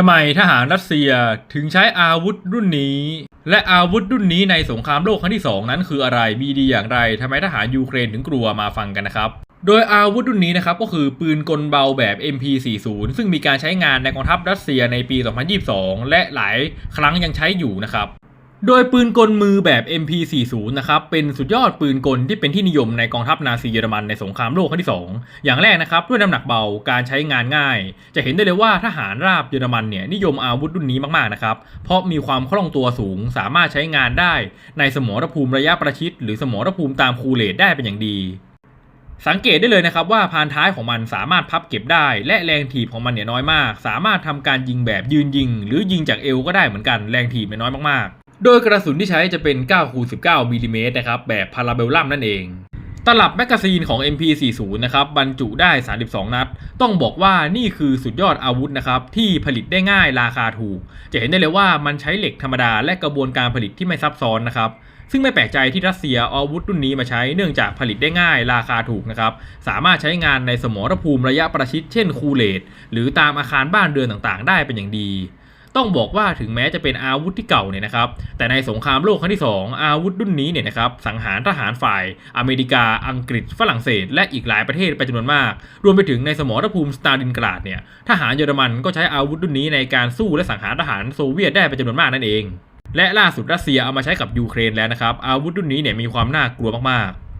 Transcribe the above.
ทำไมทหารรัสเซียถึงใช้อาวุธรุ่นนี้ และอาวุธรุ่นนี้ในสงครามโลกครั้งที่ 2 นั้นคืออะไรมีดีอย่างไรทำไมทหารยูเครนถึงกลัวมาฟังกันนะครับ โดยอาวุธรุ่นนี้นะครับก็คือปืนกลเบาแบบ MP40 ซึ่งมีการใช้งานในกองทัพรัสเซียในปี 2022 และหลายครั้งยังใช้อยู่นะครับ โดยปืนกลมือแบบ MP40 นะครับ เป็นสุดยอดปืนกลที่เป็นที่นิยมในกองทัพนาซีเยอรมันในสงครามโลกครั้งที่ 2 อย่างแรกนะครับ ด้วยน้ำหนักเบาการใช้งานง่าย จะเห็นได้เลยว่าทหารราบเยอรมันเนี่ยนิยมอาวุธรุ่นนี้มาก ๆ นะครับ เพราะมีความคล่องตัวสูงสามารถใช้งานได้ ในสมรภูมิระยะประชิด หรือสมรภูมิตามคูเลตได้เป็นอย่างดีสังเกตได้เลยนะครับว่าพานท้ายของมันสามารถพับเก็บได้ และแรงถีบของมันเนี่ยน้อยมาก สามารถทำการยิงแบบยืนยิง หรือยิงจากเอวก็ได้เหมือนกันแรงถีบเนี่ยน้อยมากๆ โดยกระสุนที่ใช้จะเป็น 9 คูณ19มิลลิเมตรนะครับ แบบพาราเบลลัมนั่นเอง ตลับแมกกาซีนของ MP40 นะครับ บรรจุได้ 32 นัด ต้องบอกว่านี่คือสุดยอดอาวุธนะครับ ที่ผลิตได้ง่ายราคาถูก จะเห็นได้เลยว่ามันใช้เหล็กธรรมดาและกระบวนการผลิตที่ไม่ซับซ้อนนะครับ ซึ่งไม่แปลกใจที่รัสเซียเอาอาวุธรุ่นนี้มาใช้เนื่องจากผลิตได้ง่ายราคาถูกนะครับ สามารถใช้งานในสมรภูมิระยะประชิดเช่นคูเลตหรือตามอาคารบ้านเรือนต่างๆ ได้เป็นอย่างดี ต้องบอกว่าถึงแม้จะเป็นอาวุธที่เก่าเนี่ยนะครับ แต่ในสงครามโลกครั้งที่ 2 อาวุธรุ่นนี้เนี่ยนะครับสังหารทหารฝ่าย อเมริกา อังกฤษ ฝรั่งเศส และอีกหลายประเทศไปจำนวนมาก รวมไปถึงในสมรภูมิสตาลินกราดเนี่ยทหารเยอรมันก็ใช้อาวุธรุ่นนี้ในการสู้และสังหารทหารโซเวียตได้เป็นจำนวนมากนั่นเอง และล่าสุดรัสเซียเอามาใช้กับยูเครนแล้วนะครับอาวุธรุ่นนี้เนี่ยมีความน่ากลัวมากๆ